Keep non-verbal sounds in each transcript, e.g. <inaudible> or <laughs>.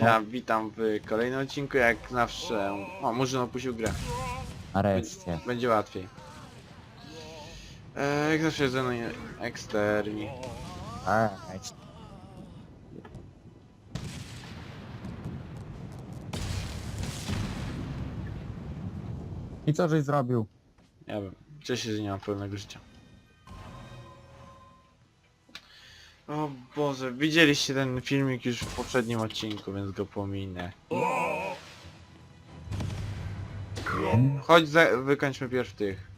Ja witam w kolejnym odcinku, jak zawsze... O, Murzyn opuścił grę. Nareszcie. Będzie łatwiej. E, jak zawsze ze mną eksterni. I co żeś zrobił? Ja wiem, cieszę się, że nie mam pełnego życia. O Boże, widzieliście ten filmik już w poprzednim odcinku, więc go pominę. Chodź, za, wykończmy pierw tych.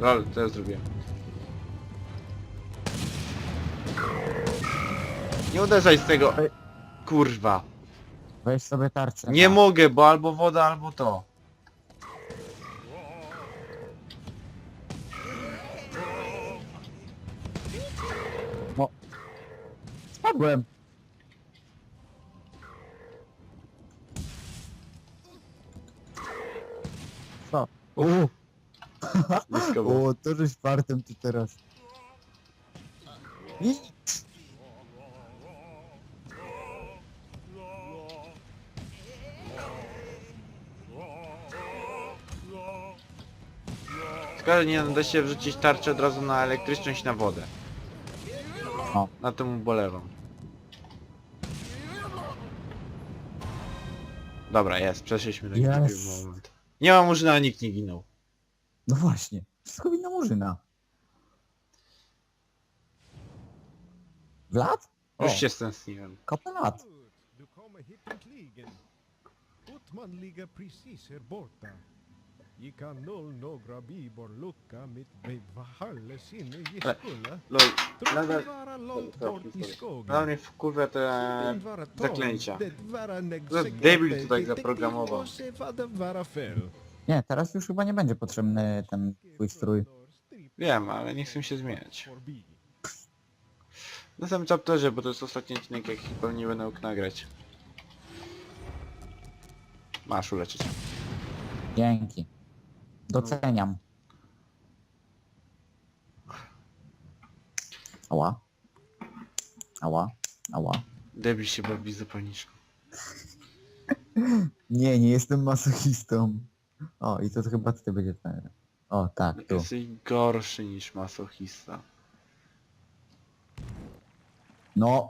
Lol, to ja zrobiłem. Nie uderzaj z tego. Kurwa. Weź sobie tarczę. Nie mogę, bo albo woda, albo to. Spadłem. Co? Uuu, Blisko <laughs> było. o, to żeś fartem ty teraz. I... Szkoda, że nie da się wrzucić tarczę od razu na elektryczność i na wodę. O. Na tym ubolewam. Dobra, jest, przeszliśmy taki Jest. moment. Nie ma murzyna, a nikt nie ginął. No właśnie. Wszystko wina Murzyna. Vlad? Już się stęskniłem. Kapelat. Du kommer hit äntligen. Utmanliga precis här borta. I kan noll några bibor lucka mitt bevahalla sinne gisskulla. Lol, nadal- det vara långt Sorry, bort i sorry. skogen. Dla mnie wkurwia te zaklęcia. To debil tutaj zaprogramował. Nie, teraz już chyba nie będzie potrzebny ten twój strój. Wiem, ale nie chcę się zmieniać. Na samym chapterze, bo to jest ostatni odcinek, jaki będę mógł nagrać. Masz uleczyć. Dzięki. Doceniam. Ała. Ała. Ała. Debil się bawi zapalniczką. <laughs> Nie, nie jestem masochistą. O, i to chyba tutaj będzie fair. O, tak, tu. Jesteś gorszy niż masochista. No.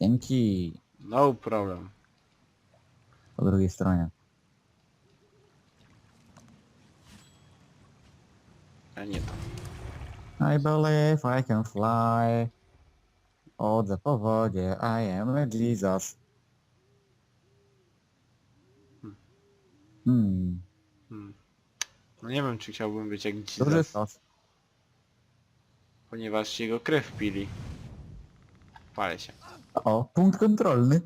Dzięki. No problem. Po drugiej stronie. A nie to. I believe I can fly. Chodzę po wodzie, I am a Jesus. Hmm. Hmm. No nie wiem, czy chciałbym być jak Duży Jesus, sos. ponieważ jego krew pili. Palę się. O, punkt kontrolny.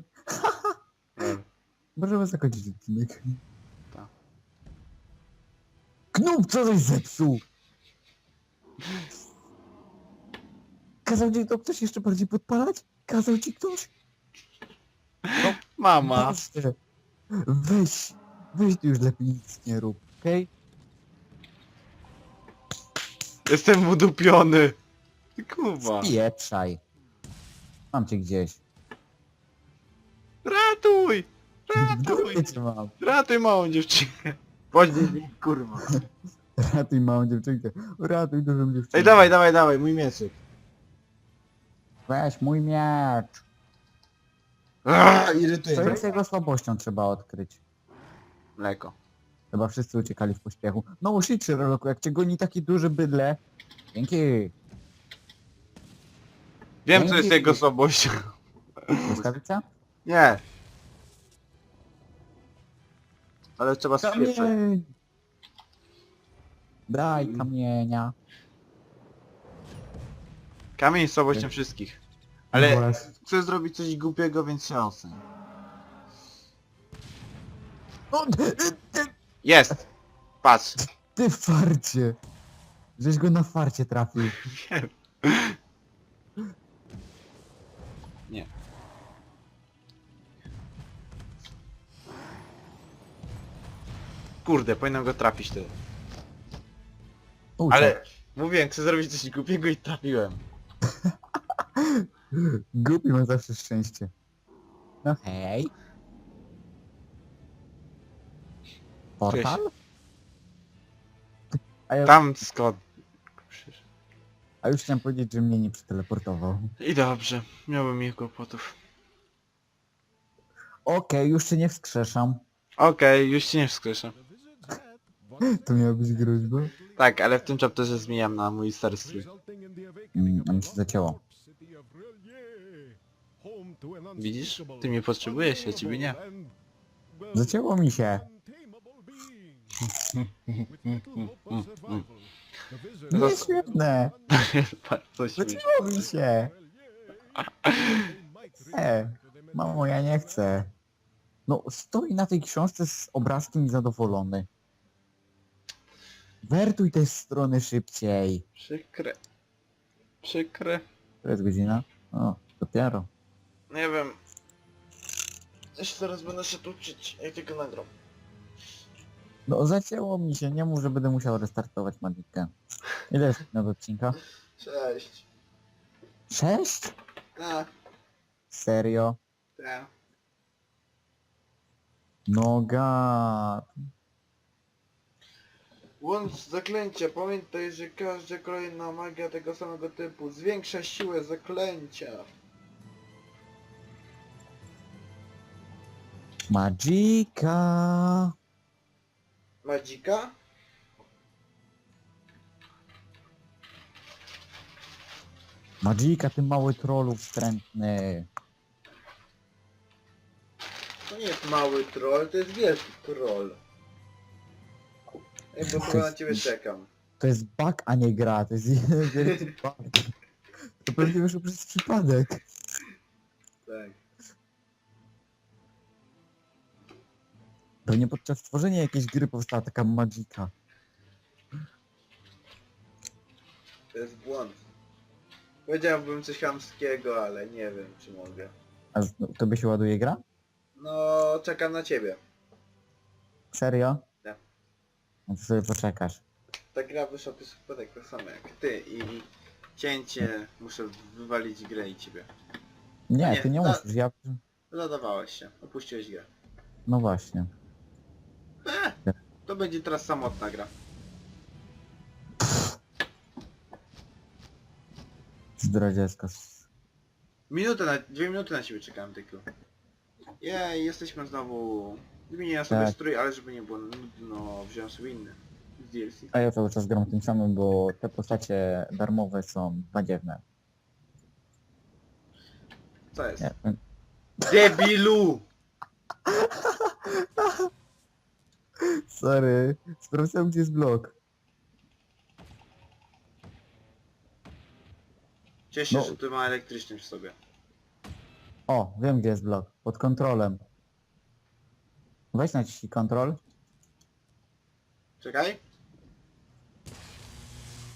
<laughs> Lol. Możemy zakończyć odcinek. Tak. Knub, co żeś zepsuł? Kazał ci to ktoś jeszcze bardziej podpalać? Kazał ci ktoś? Mama! Proszę. Weź, weź tu już lepiej nic nie rób, okej? Jestem udupiony! Kuba! Spieprzaj. Mam cię gdzieś. Ratuj! <laughs> W Ratuj! dupie cię mam. Ratuj małą dziewczynę! Mi, kurwa. Ratuj małą dziewczynkę. Ratuj dużą dziewczynkę. Ej, dawaj, dawaj, dawaj, mój mieczyk. Weź mój miecz. Irytuje Co jest jego słabością trzeba odkryć. Mleko. Chyba wszyscy uciekali w pośpiechu. No shit, Sherlocku, jak cię goni taki duży bydle. Dzięki. Wiem, co jest jego słabością. Błyskawica? Nie. Ale trzeba spieprzać. Kamień! Daj kamienia. Kamień jest słabością wszystkich. Ale Właśnie. chcę zrobić coś głupiego, więc szansę. O, ty, ty, Jest! Patrz. ty farcie. Żeś go na farcie trafił. Nie. Kurde, powinienem go trafić wtedy. Ale mówiłem, chcę zrobić coś głupiego i trafiłem. <laughs> Głupi ma zawsze szczęście. No hej. Portal? A, ja, Tam skąd. a już chciałem powiedzieć, że mnie nie przeteleportował. I dobrze, miałbym ich kłopotów. Okej, już się nie wskrzeszam. Okej, już ci nie wskrzeszam. The wizard's hat, what To miała być groźba? Tak, ale w tym chapterze zmieniam na mój the Mm, a mi się zacięło. to Widzisz? Ty mnie potrzebujesz, ja ciebie nie. Zacięło mi się. wizard No to- has Świetne. Zacięło mi się. Nie, Mamo, ja nie chcę. No, stoi na tej książce z obrazkiem zadowolony. Wertuj te strony szybciej. Przykre. Przykre. To jest godzina? O, dopiero. Nie wiem. Ja się zaraz będę się tu uczyć, jak tylko nagram. No, zacięło mi się, nie mów, że będę musiał restartować Magikę. Ile jest na odcinka? Cześć. Sześć? Tak, Serio? tak. No gad. Łącz zaklęcia. Pamiętaj, że każda kolejna magia tego samego typu zwiększa siłę zaklęcia. Magika. Magika? Magika, ty mały trolu wstrętny. To nie jest mały troll, to jest wielki troll. Bo chyba na ciebie czekam. To jest bug, a nie gra. To jest jeden <laughs> wielki bug. To pewnie wyszło przez przypadek. Tak. Pewnie podczas tworzenia jakiejś gry powstała taka magika. To jest błąd. Powiedziałbym coś chamskiego, ale nie wiem czy mogę. A z- tobie się ładuje gra? No, czekam na ciebie. Serio? Sobie poczekasz. Ta gra wyszła przez przypadek tak samo jak ty i cięcie muszę wywalić grę i ciebie. Nie, Nie, ty nie musisz, ja... Zadawałeś się, opuściłeś grę. No właśnie. Eh, to będzie teraz samotna gra. S- Minutę na, dwie minuty na ciebie czekałem tylko. Jej, jesteśmy znowu... Zmieniłem sobie Tak. strój, ale żeby nie było nudno, wziąłem sobie inny. Z DLC. A ja cały czas gram tym samym, bo te postacie darmowe są badziewne. Co jest? Nie, Debilu! sorry. Sprawdzałem gdzie jest blok. Cieszę się, No. że ty ma elektryczny w sobie. O, wiem gdzie jest blok. Pod kontrolem. Weź naciśnij kontrol. Czekaj.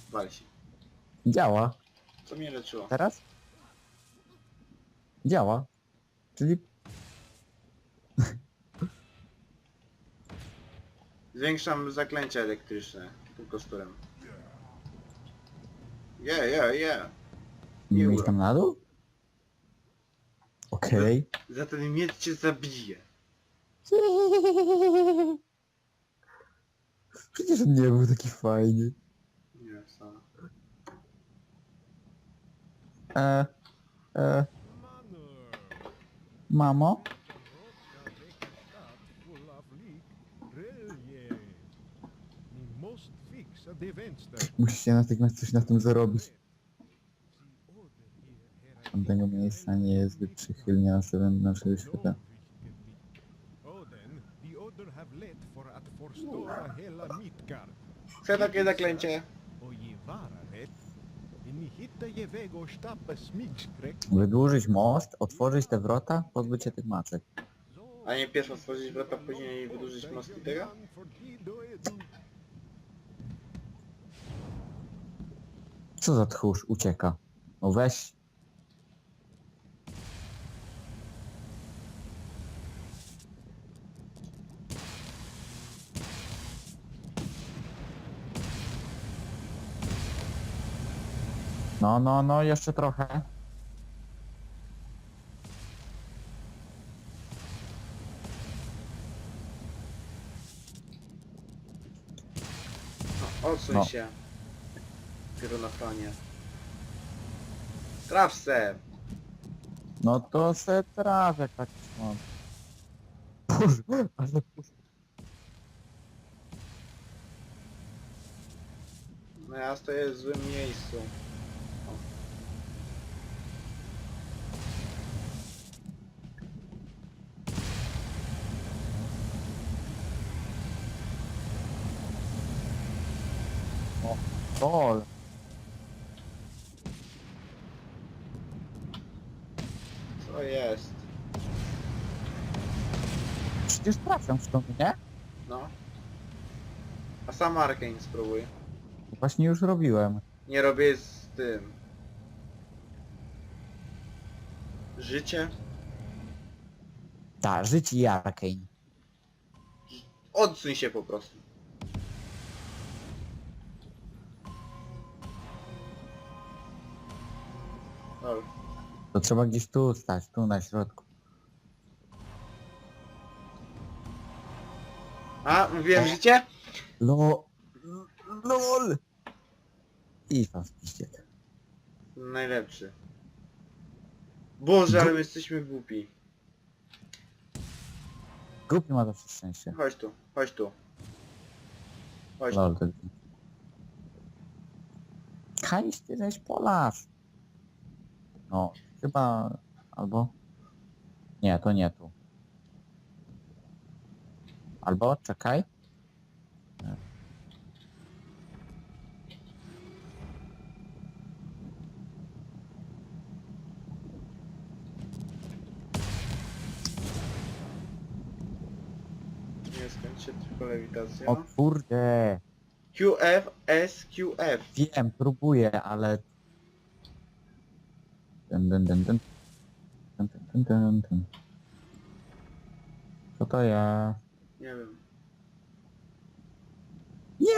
Wal się. Działa. Co mnie leczyło? Teraz? Działa. Czyli <laughs> Zwiększam zaklęcia elektryczne. Tym kosturem. Yeah, yeah, yeah. nie iść tam na dół? Okej. Za ten miecz cię zabije. <laughs> Przecież on nie był taki fajny. Nie? E, e, mamo? Devenster. Musicie natychmiast coś na tym zarobić. Tamtego miejsca nie jest zbyt przychylnie nastawiony na naszego świata. Chcę takie zaklęcie. Wydłużyć most, otworzyć te wrota, pozbyć się tych macek. A nie pierwszy otworzyć wrota, później wydłużyć most i tego? Co za tchórz ucieka? No weź. No, no, no, jeszcze trochę. No, odsuń No. się. Pierunafronie. Traf se! No to se traf, jak tak. Boże, ale No ja stoję w złym miejscu. Lol. Co jest? Przecież trafiam w to, nie? No. A sam Arkane spróbuj. Właśnie już robiłem. Nie robię z tym. Życie? Tak, żyć i Arkane. Odsuń się po prostu. To trzeba gdzieś tu stać, tu na środku. A, mówiłem życie? Lo... LOL! I pan spiście. Najlepszy. Boże, ale my jesteśmy głupi. Głupi ma zawsze szczęście. Chodź tu, chodź tu. Chodź tu. Lol, to... Kajś, ty żeś Polasz. No, chyba... Albo... Nie, to nie tu. Albo, czekaj. Nie skończę tylko lewitację. O No. kurde. QF, SQF. Wiem, próbuję, ale... Dun, dun, dun, dun. Dun, dun, dun, dun, dun. Co to ja? Nie wiem. Nie!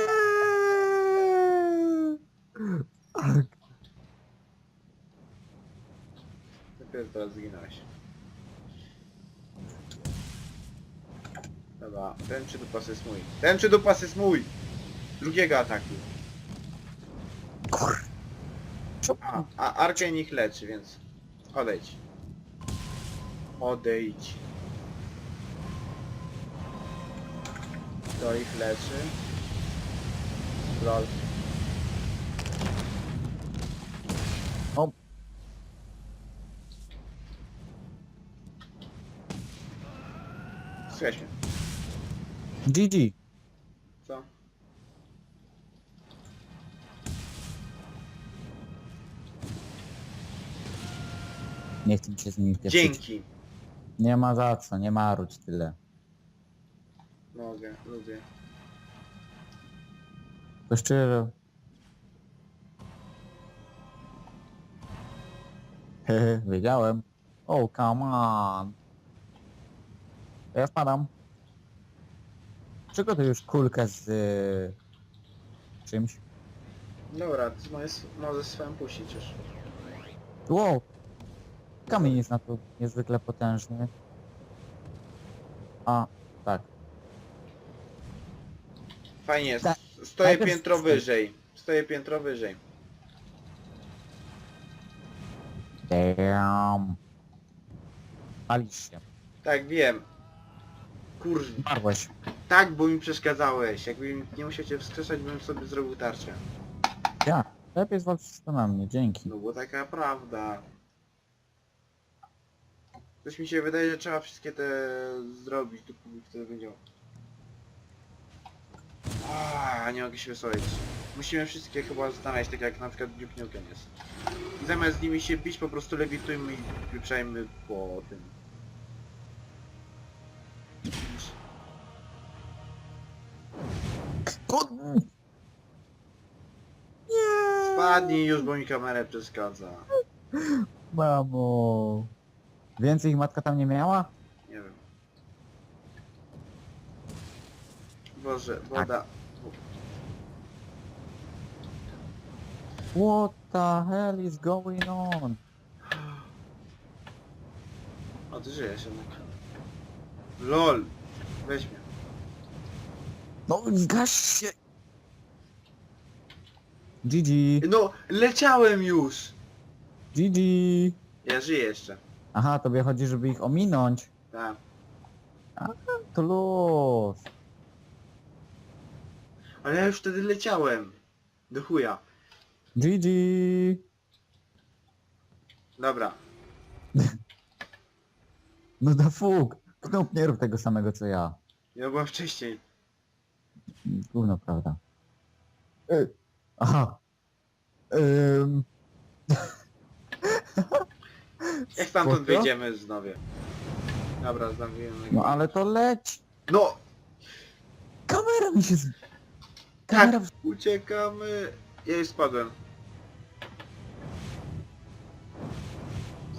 Dopiero teraz zginąłeś. Dobra, ten czy dupas jest mój. Ten czy dupas jest mój! Drugiego ataku. A, Arkane ich leczy, więc odejdź. Odejdź. To ich leczy. Lol. O. Słychać mnie. GG. Nie chcę mi się z nimi pieprzyć. Dzięki. Nie ma za co, nie marudź tyle. Mogę, lubię. To szczerze. Hehe, <laughs> wiedziałem. Oh, come on. To ja wpadam. Przygotuj już kulkę z y, czymś. Dobra, ty możesz, możesz swoją puścić już. Wow. Kamień jest na to niezwykle potężny. A, tak. Fajnie jest. Tak. Stoję Najpierw piętro wyżej. Stoję piętro wyżej. Damn. Palisz się. Tak, wiem. Kur... Marłeś. Tak, bo mi przeszkadzałeś. Jakbym nie musiał cię wskrzeszać, bym sobie zrobił tarczę. Ja. Lepiej zwalczyć to na mnie, dzięki. No bo taka prawda. Coś mi się wydaje, że trzeba wszystkie te zrobić, dopóki wtedy będzie... A, nie mogę się wysłać. Musimy wszystkie chyba znaleźć, tak jak na przykład Duke Nukem jest. I zamiast z nimi się bić, po prostu lewitujmy i wyprzejmy po tym. Nie. Spadnij już, bo mi kamerę przeszkadza. Mamo. Więcej ich matka tam nie miała? Nie wiem. Boże, woda. What the hell is going on? O, ty żyjesz jednak. LOL! Weź mnie. No zgaś się! GG! No, leciałem już! GG! Ja żyję jeszcze. Aha, tobie chodzi, żeby ich ominąć. Tak. To luz. Ale ja już wtedy leciałem. Do chuja. GG! Dobra. <laughs> No da fuk! Knop nie rób tego samego co ja. Ja byłem wcześniej. Gówno, prawda? Y, Aha. Ym, <laughs> Jak stamtąd Spoko. wyjdziemy znowu. Dobra, zamówiłem. no ale to leć! No! Kamera mi się z... Kamera... w- Uciekamy. Ja już spadłem.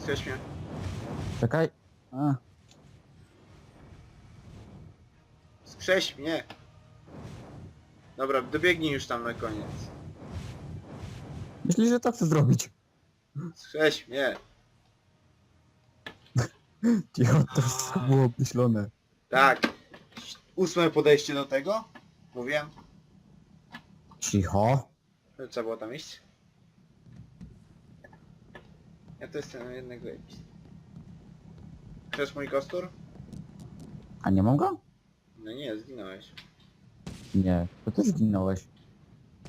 Skreś mnie. Czekaj. A, Skrześ mnie. Dobra, dobiegnij już tam na koniec. myślisz, że to chcę zrobić? Skrześ mnie. <laughs> Cicho, to wszystko było obmyślone. Tak. Ósme podejście do tego. Mówiłem. Cicho. Trzeba było tam iść. Ja to jestem jednego iść. Chcesz mój kostur? A nie mam go? No nie, zginąłeś. Nie, to ty zginąłeś.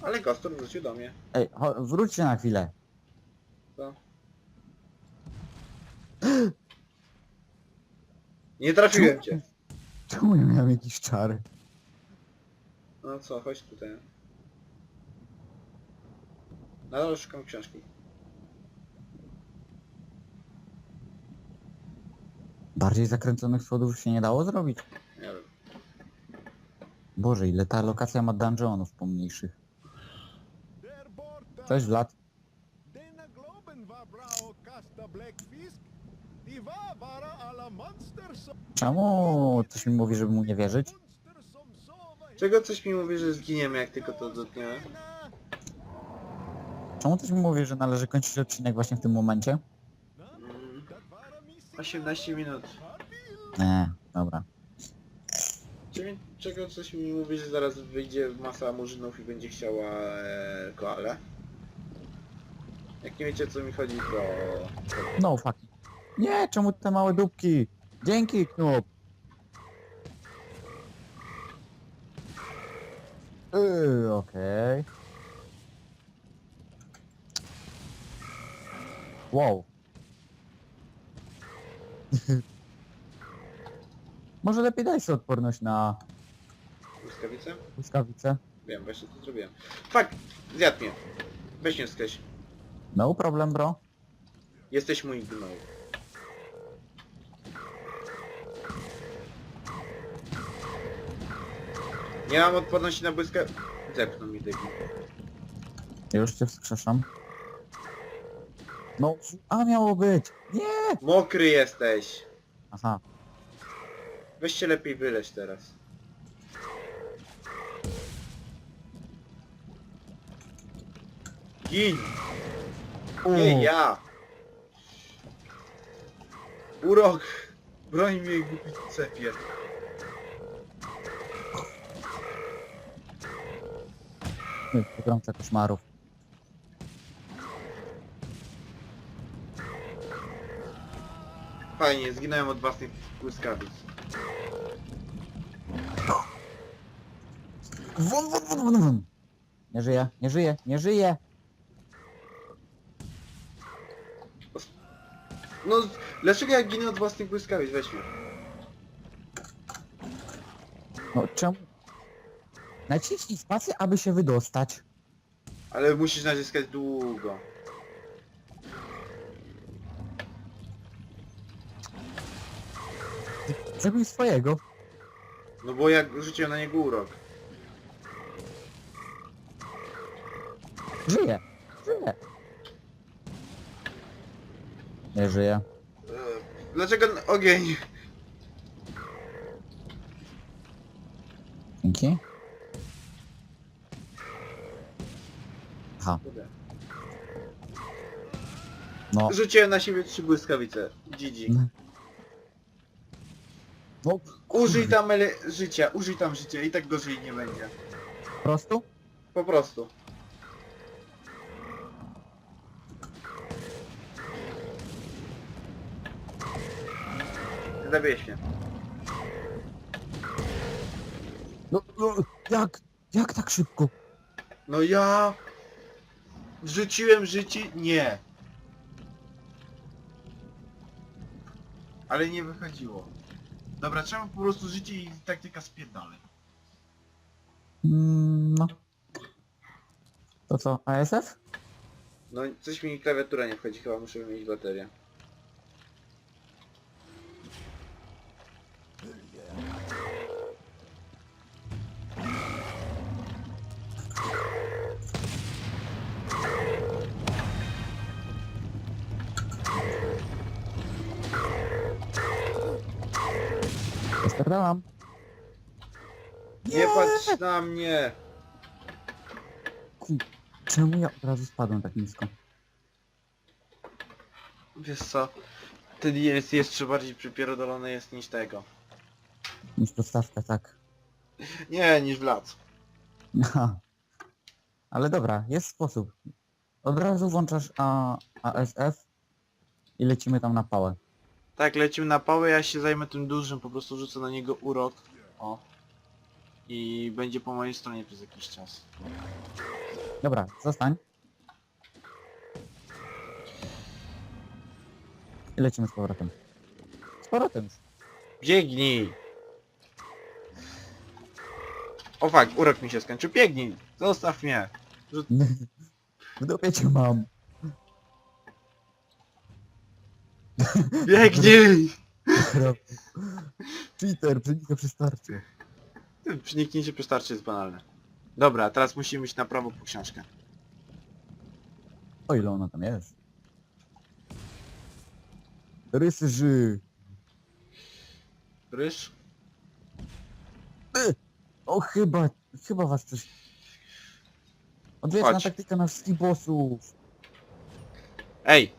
Ale kostur wrócił do mnie. Ej, cho- wróćcie na chwilę. Co? <laughs> Nie trafiłem cię. Czemu ja miałem jakiś czar? No co, chodź tutaj. Nadal szukam książki. Bardziej zakręconych schodów się nie dało zrobić. Nie wiem. Boże, ile ta lokacja ma dungeonów pomniejszych. Cześć Vlad. Czemu coś mi mówi, żeby mu nie wierzyć? Czego coś mi mówi, że zginiemy jak tylko to dotkniemy? Czemu coś mi mówi, że należy kończyć odcinek właśnie w tym momencie? Mm, Dat vara missing 18 minut. Nie, dobra. Czego coś mi mówi, że zaraz wyjdzie masa murzynów i będzie chciała e, koale? Jak nie wiecie co mi chodzi, to... No fucking. Nie, czemu te małe dupki? Dzięki, Knop. Yy, okej. Wow. <laughs> Może lepiej daj sobie odporność na Błyskawice? błyskawice. Wiem, właśnie to zrobiłem. Fuck! Zjadł mnie. Weź mnie skreś. No problem, bro. Jesteś mój gnoł. Nie mam odporności na błyska... Zepnął mi debil. Już cię wskrzeszam. No, a miało być. Nie! Mokry jesteś! Aha. Weź się lepiej wyleć teraz. Gin! Nie ja! Urok! Broń mnie głupi cepie. Pogromca koszmarów. Fajnie, zginąłem od własnych błyskawic. Nie żyje, nie żyje, nie żyje. No, dlaczego ja ginę od własnych błyskawic? Weź mnie. No czemu? Naciśnij spację, aby się wydostać. Ale musisz naciskać długo. Zrobił swojego. No bo jak rzuciłem na niego urok. Żyje, żyje. Nie żyje. Eee, Dlaczego n- ogień? Dzięki. Aha. No. Rzuciłem na siebie trzy błyskawice. GG. No, Użyj tam ele... życia, użyj tam życia i tak gorzej nie będzie. po prostu? Po prostu. Zabijesz mnie. No, no, jak? Jak tak szybko? No ja... Wrzuciłem życie? Nie. Ale nie wychodziło. Dobra, trzeba po prostu życie i taktyka spierdalę. Mm, no. To co, ASF? No coś mi klawiatura nie wchodzi, chyba muszę wymienić baterię. Spierdalam. Nie patrz na mnie! Ku- Czemu ja od razu spadłem tak nisko? Wiesz co? Ten jest jeszcze bardziej przypierdolony jest niż tego. Niż podstawka, tak. Nie, niż Vlad. Aha. Ale dobra, jest sposób. Od razu włączasz A, ASF i lecimy tam na pałę. Tak, lecimy na pałę, ja się zajmę tym dużym, po prostu rzucę na niego urok. O. I będzie po mojej stronie przez jakiś czas. Dobra, zostań. I lecimy z powrotem. Z powrotem. Biegnij! O fakt, urok mi się skończył. Biegnij! Zostaw mnie! <laughs> W dupie cię mam. Biegnij! <laughs> Cheater, przenika przez tarczę. Przeniknięcie przy starcie jest banalne. Dobra, teraz musimy iść na prawo po książkę. O ile ona tam jest? Rysy ży. Ryż? O chyba, chyba was coś... Odwieczna Chodź. taktyka na wszystkich bossów. Ej!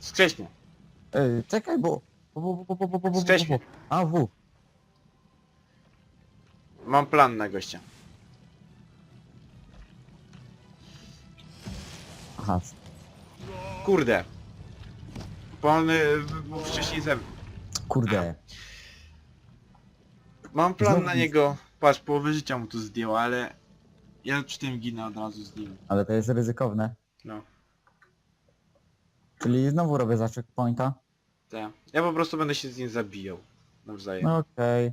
Skrześ mnie! Ej, czekaj, bo... bo, bo, bo, bo, bo, bo, bo, bo. A, W. Mam plan na gościa. Aha, Kurde! Bo on y, był wcześniej ze mną. kurde. Mam plan Znowu na nic. niego. Patrz, połowę życia mu tu zdjęło, ale... Ja przy tym ginę od razu z nim. Ale to jest ryzykowne. No. Czyli znowu robię za checkpointa. Tak. Ja po prostu będę się z nim zabijał. Nawzajem. No okej.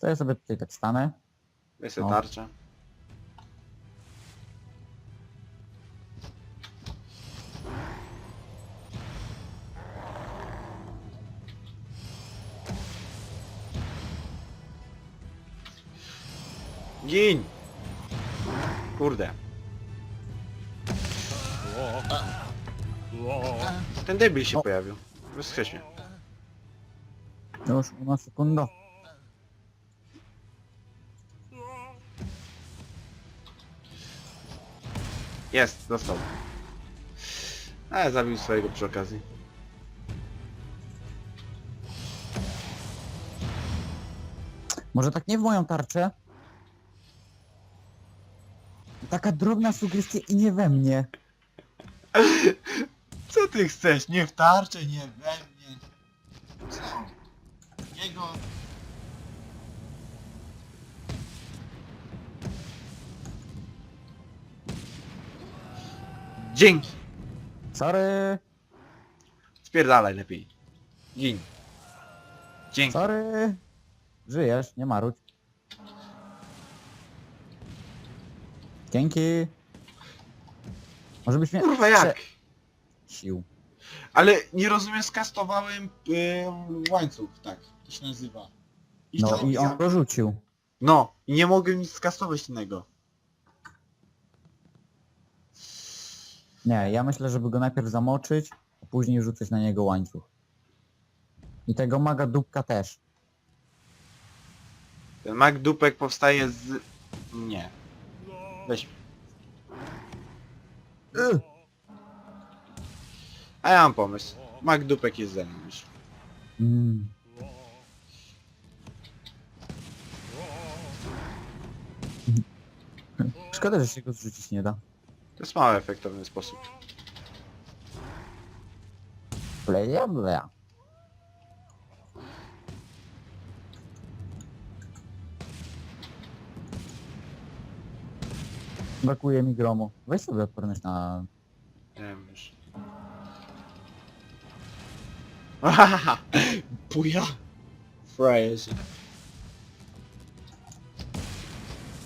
To ja sobie tutaj tak stanę. Sobie no. tarczę. Gin! Kurde. Ten debil się O. pojawił. Wskrzeć mnie. Już, una sekunda. Jest, dostał. Ale zabił swojego przy okazji. Może tak nie w moją tarczę? Taka drobna sugestia i nie we mnie. <laughs> Co ty chcesz? Nie w tarczę, nie we mnie. Co? Jego... Dzięki! Sorry, Spierdalaj lepiej. Gin. Dzięki. sorry. Żyjesz, nie marudź. Dzięki. Może byś mnie... Kurwa jak? Sił. Ale nie rozumiem, skastowałem ym, łańcuch, tak. To się nazywa. I No to- i on go rzucił. No, i nie mogę nic skastować innego. Nie, ja myślę, żeby go najpierw zamoczyć, a później rzucać na niego łańcuch. I tego maga dupka też. Ten mak dupek powstaje z... Nie. Weź. Y! A ja mam pomysł. Magdupek jest ze mną już. Mm. Szkoda, że się go zrzucić nie da. To jest mało efektowny sposób. Bleja, bleja. Brakuje mi gromu. Weź sobie odporność na... Nie wiem już. <laughs> Ahaha! Puja! Frajerze.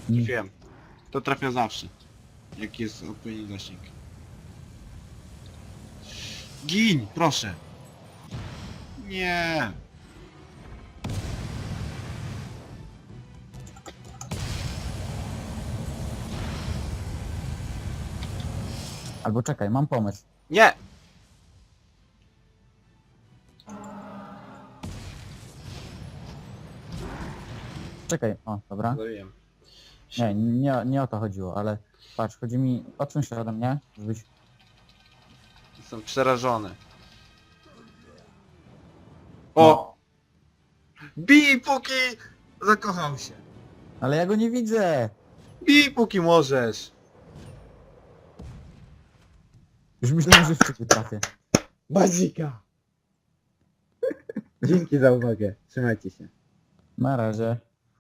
Wiem. To trafia zawsze. Jak jest odpowiedni zasięg. Gin, proszę. Nie. Albo czekaj, mam pomysł. Nie. Czekaj, o, dobra. Zabiłem. Nie, nie, nie o to chodziło, ale patrz, chodzi mi... Odsuń się ode mnie, żebyś... Jestem przerażony. O! Bij póki zakochał się. Ale ja go nie widzę! Bij póki możesz. Już myślałem, że w ciebie trafię. Bazika. Dzięki za uwagę. Trzymajcie się. Na razie.